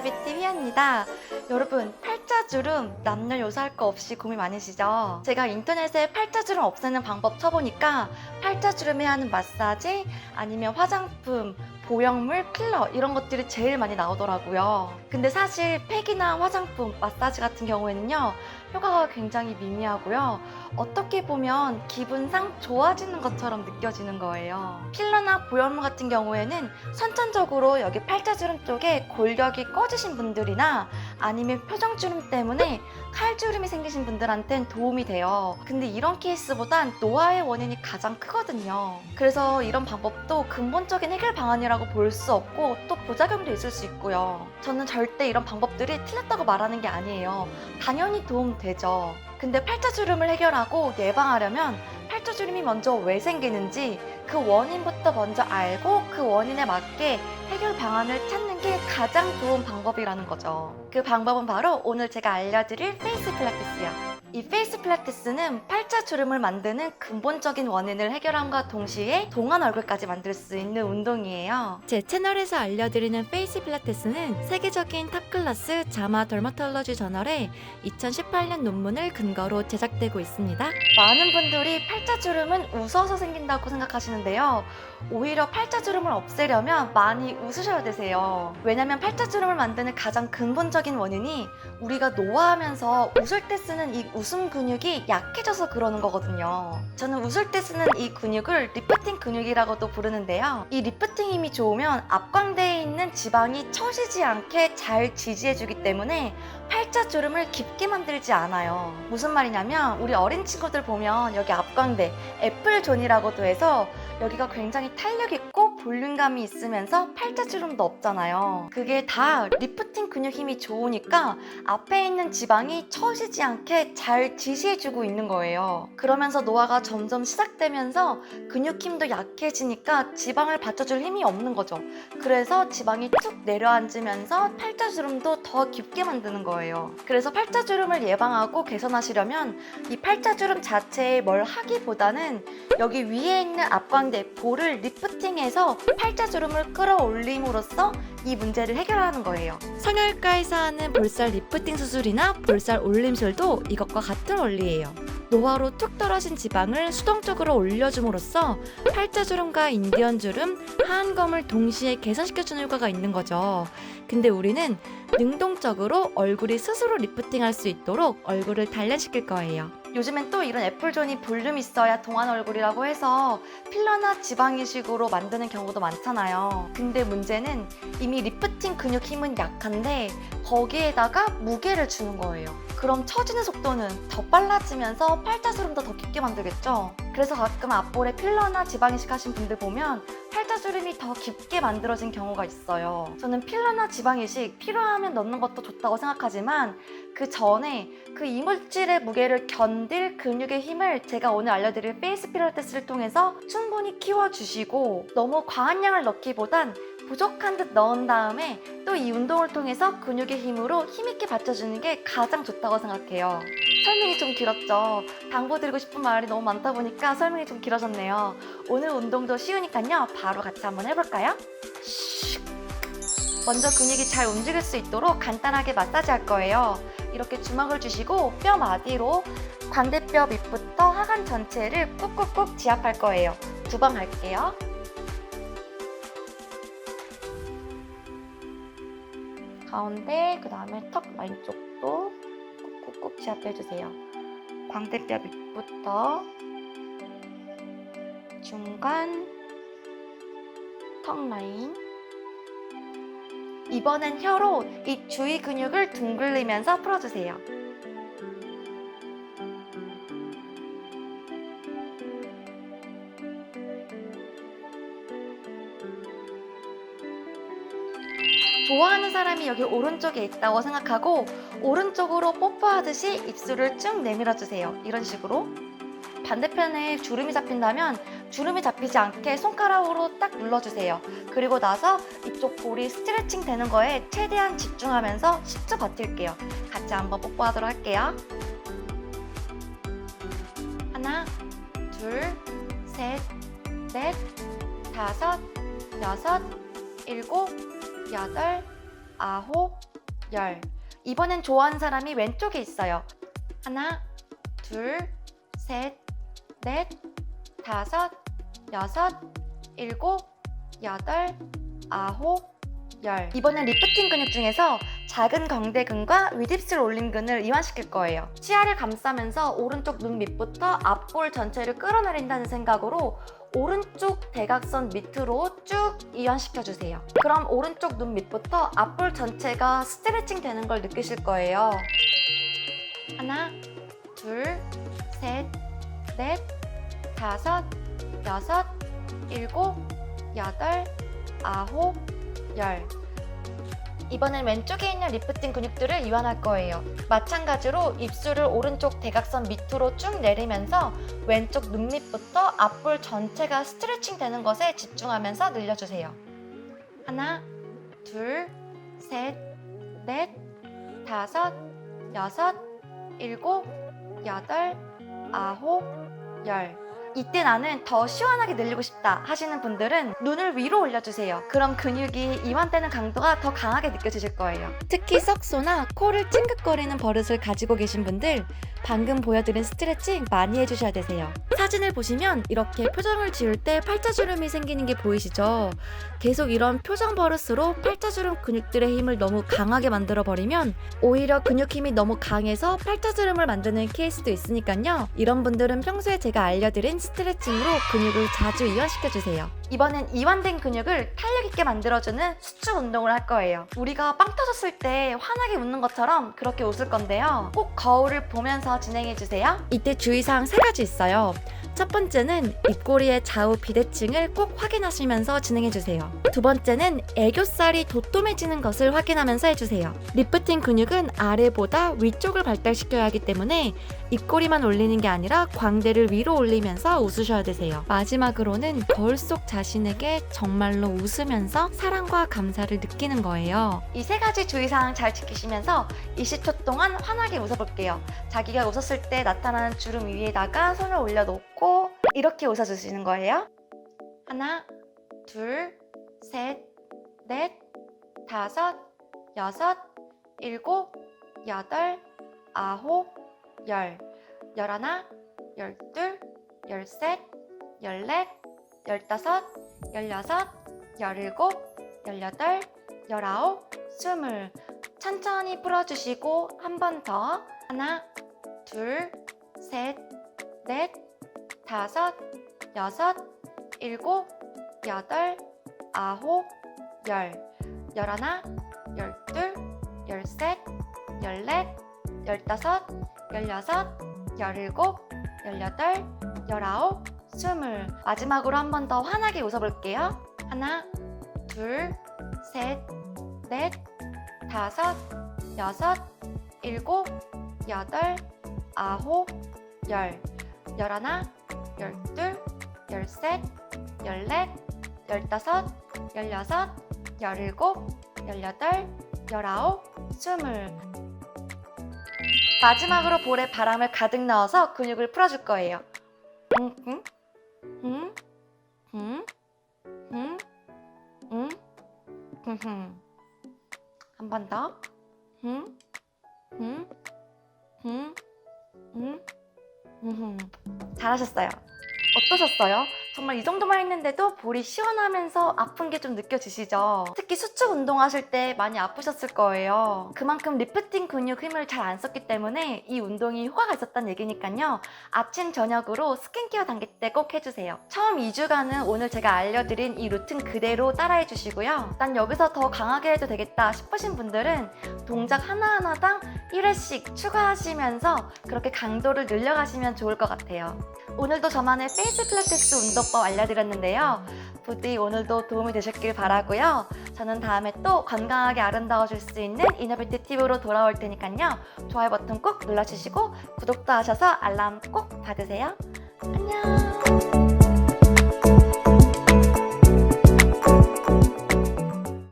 그라비티 휘연입니다. 여러분, 팔자주름 남녀 요소할 거 없이 고민 많으시죠? 제가 인터넷에 팔자주름 없애는 방법 쳐보니까 팔자주름에 하는 마사지 아니면 화장품, 보형물, 필러 이런 것들이 제일 많이 나오더라고요. 근데 사실 팩이나 화장품, 마사지 같은 경우에는요, 효과가 굉장히 미미하고요. 어떻게 보면 기분상 좋아지는 것처럼 느껴지는 거예요. 필러나 보형물 같은 경우에는 선천적으로 여기 팔자주름 쪽에 골격이 꺼지신 분들이나 아니면 표정주름 때문에 칼주름이 생기신 분들한텐 도움이 돼요. 근데 이런 케이스보단 노화의 원인이 가장 크거든요. 그래서 이런 방법도 근본적인 해결 방안이라고 볼 수 없고 또 부작용도 있을 수 있고요. 저는 절대 이런 방법들이 틀렸다고 말하는 게 아니에요. 당연히 도움 되죠. 근데 팔자주름을 해결하고 예방하려면 팔자주름이 먼저 왜 생기는지 그 원인부터 먼저 알고 그 원인에 맞게 해결 방안을 찾는 게 가장 좋은 방법이라는 거죠. 그 방법은 바로 오늘 제가 알려드릴 페이스 필라테스요. 이 페이스 필라테스는 팔자 주름을 만드는 근본적인 원인을 해결함과 동시에 동안 얼굴까지 만들 수 있는 운동이에요. 제 채널에서 알려드리는 페이스 필라테스는 세계적인 탑클래스 자마 더마톨러지 저널의 2018년 논문을 근거로 제작되고 있습니다. 많은 분들이 팔자 주름은 웃어서 생긴다고 생각하시는데요. 오히려 팔자 주름을 없애려면 많이 웃으셔야 되세요. 왜냐면 팔자 주름을 만드는 가장 근본적인 원인이 우리가 노화하면서 웃을 때 쓰는 이 웃음 근육이 약해져서 그러는 거거든요. 저는 웃을 때 쓰는 이 근육을 리프팅 근육이라고도 부르는데요. 이 리프팅 힘이 좋으면 앞광대에 있는 지방이 처지지 않게 잘 지지해주기 때문에 팔자주름을 깊게 만들지 않아요. 무슨 말이냐면 우리 어린 친구들 보면 여기 앞광대 애플존이라고도 해서 여기가 굉장히 탄력 있고 볼륨감이 있으면서 팔자 주름도 없잖아요. 그게 다 리프팅 근육 힘이 좋으니까 앞에 있는 지방이 처지지 않게 잘 지시해주고 있는 거예요. 그러면서 노화가 점점 시작되면서 근육 힘도 약해지니까 지방을 받쳐줄 힘이 없는 거죠. 그래서 지방이 쭉 내려앉으면서 팔자 주름도 더 깊게 만드는 거예요. 그래서 팔자 주름을 예방하고 개선하시려면 이 팔자 주름 자체에 뭘 하기보다는 여기 위에 있는 앞광대 볼을 리프팅해서 팔자주름을 끌어올림으로써 이 문제를 해결하는 거예요. 성형외과에서 하는 볼살 리프팅 수술이나 볼살 올림술도 이것과 같은 원리예요. 노화로 툭 떨어진 지방을 수동적으로 올려줌으로써 팔자주름과 인디언주름, 하안검을 동시에 개선시켜주는 효과가 있는 거죠. 근데 우리는 능동적으로 얼굴이 스스로 리프팅할 수 있도록 얼굴을 단련시킬 거예요. 요즘엔 또 이런 애플존이 볼륨 있어야 동안 얼굴이라고 해서 필러나 지방 이식으로 만드는 경우도 많잖아요. 근데 문제는 이미 리프팅 근육 힘은 약한데 거기에다가 무게를 주는 거예요. 그럼 처지는 속도는 더 빨라지면서 팔자주름도 더 깊게 만들겠죠? 그래서 가끔 앞볼에 필러나 지방 이식 하신 분들 보면 팔자주름이 더 깊게 만들어진 경우가 있어요. 저는 필러나 지방 이식 필요하면 넣는 것도 좋다고 생각하지만 그 전에 그 이물질의 무게를 견딜 근육의 힘을 제가 오늘 알려드릴 페이스 필라테스를 통해서 충분히 키워주시고 너무 과한 양을 넣기보단 부족한 듯 넣은 다음에 또 이 운동을 통해서 근육의 힘으로 힘있게 받쳐주는 게 가장 좋다고 생각해요. 설명이 좀 길었죠. 당부드리고 싶은 말이 너무 많다 보니까 설명이 좀 길어졌네요. 오늘 운동도 쉬우니까요. 바로 같이 한번 해볼까요? 슉. 먼저 근육이 잘 움직일 수 있도록 간단하게 마사지 할 거예요. 이렇게 주먹을 주시고 뼈 마디로 광대뼈 밑부터 하관 전체를 꾹꾹꾹 지압할 거예요. 두 번 할게요. 가운데, 그 다음에 턱 라인 쪽도 꾹꾹꾹 지압해주세요. 광대뼈 밑부터 중간, 턱 라인. 이번엔 혀로 이 주위 근육을 둥글리면서 풀어주세요. 사람이 여기 오른쪽에 있다고 생각하고 오른쪽으로 뽀뽀하듯이 입술을 쭉 내밀어 주세요. 이런 식으로. 반대편에 주름이 잡힌다면 주름이 잡히지 않게 손가락으로 딱 눌러주세요. 그리고 나서 이쪽 볼이 스트레칭 되는 거에 최대한 집중하면서 10초 버틸게요. 같이 한번 뽀뽀하도록 할게요. 하나, 둘, 셋, 넷, 다섯, 여섯, 일곱, 여덟, 아홉, 열. 이번엔 좋아하는 사람이 왼쪽에 있어요. 하나, 둘, 셋, 넷, 다섯, 여섯, 일곱, 여덟, 아홉, 열. 이번엔 리프팅 근육 중에서 작은 광대근과 윗입술 올림근을 이완시킬 거예요. 치아를 감싸면서 오른쪽 눈 밑부터 앞볼 전체를 끌어내린다는 생각으로 오른쪽 대각선 밑으로 쭉 이완시켜 주세요. 그럼 오른쪽 눈 밑부터 앞볼 전체가 스트레칭 되는 걸 느끼실 거예요. 하나, 둘, 셋, 넷, 다섯, 여섯, 일곱, 여덟, 아홉, 열. 이번엔 왼쪽에 있는 리프팅 근육들을 이완할 거예요. 마찬가지로 입술을 오른쪽 대각선 밑으로 쭉 내리면서 왼쪽 눈 밑부터 앞볼 전체가 스트레칭 되는 것에 집중하면서 늘려주세요. 하나, 둘, 셋, 넷, 다섯, 여섯, 일곱, 여덟, 아홉, 열. 이때 나는 더 시원하게 늘리고 싶다 하시는 분들은 눈을 위로 올려주세요. 그럼 근육이 이완되는 강도가 더 강하게 느껴지실 거예요. 특히 썩소나 코를 찡긋거리는 버릇을 가지고 계신 분들 방금 보여드린 스트레칭 많이 해주셔야 되세요. 사진을 보시면 이렇게 표정을 지을 때 팔자주름이 생기는 게 보이시죠? 계속 이런 표정 버릇으로 팔자주름 근육들의 힘을 너무 강하게 만들어 버리면 오히려 근육 힘이 너무 강해서 팔자주름을 만드는 케이스도 있으니까요. 이런 분들은 평소에 제가 알려드린 스트레칭으로 근육을 자주 이완시켜 주세요. 이번엔 이완된 근육을 탄력 있게 만들어주는 수축 운동을 할 거예요. 우리가 빵 터졌을 때 환하게 웃는 것처럼 그렇게 웃을 건데요. 꼭 거울을 보면서 진행해 주세요. 이때 주의사항 세 가지 있어요. 첫 번째는 입꼬리의 좌우 비대칭을 꼭 확인하시면서 진행해주세요. 두 번째는 애교살이 도톰해지는 것을 확인하면서 해주세요. 리프팅 근육은 아래보다 위쪽을 발달시켜야 하기 때문에 입꼬리만 올리는 게 아니라 광대를 위로 올리면서 웃으셔야 되세요. 마지막으로는 거울 속 자신에게 정말로 웃으면서 사랑과 감사를 느끼는 거예요. 이 세 가지 주의사항 잘 지키시면서 20초 동안 환하게 웃어볼게요. 자기가 웃었을 때 나타나는 주름 위에다가 손을 올려놓고 이렇게 웃어주시는 거예요. 하나, 둘, 셋, 넷, 다섯, 여섯, 일곱, 여덟, 아홉, 열, 열하나, 열둘, 열셋, 열넷, 열다섯, 열여섯, 열일곱, 열여덟, 열아홉, 스물. 천천히 풀어주시고 한 번 더. 하나, 둘, 셋, 넷, 다섯, 여섯, 일곱, 여덟, 아홉, 열. 열하나, 열둘, 열셋, 열넷, 열다섯, 열여섯, 열일곱, 열여덟, 열아홉, 스물. 마지막으로 한 번 더 환하게 웃어볼게요. 하나, 둘, 셋, 넷, 다섯, 여섯, 일곱, 여덟, 아홉, 열. 열하나, 열둘, 열셋, 열넷, 열다섯, 열여섯, 열일곱, 열여덟, 열아홉, 스물. 마지막으로 볼에 바람을 가득 넣어서 근육을 풀어줄 거예요. 응, 응, 응, 응, 응, 응, 응, 응. 한번 더. 응, 응, 응, 응, 응. 잘하셨어요. 어떠셨어요? 정말 이 정도만 했는데도 볼이 시원하면서 아픈 게 좀 느껴지시죠? 특히 수축 운동하실 때 많이 아프셨을 거예요. 그만큼 리프팅 근육 힘을 잘 안 썼기 때문에 이 운동이 효과가 있었다는 얘기니까요. 아침, 저녁으로 스킨케어 단계 때 꼭 해주세요. 처음 2주간은 오늘 제가 알려드린 이 루틴 그대로 따라해 주시고요. 난 여기서 더 강하게 해도 되겠다 싶으신 분들은 동작 하나하나당 1회씩 추가하시면서 그렇게 강도를 늘려가시면 좋을 것 같아요. 오늘도 저만의 페이스 필라테스 운동 법 알려드렸는데요. 부디 오늘도 도움이 되셨길 바라고요. 저는 다음에 또 건강하게 아름다워질 수 있는 이너뷰티 팁으로 돌아올 테니까요. 좋아요 버튼 꼭 눌러주시고 구독도 하셔서 알람 꼭 받으세요. 안녕.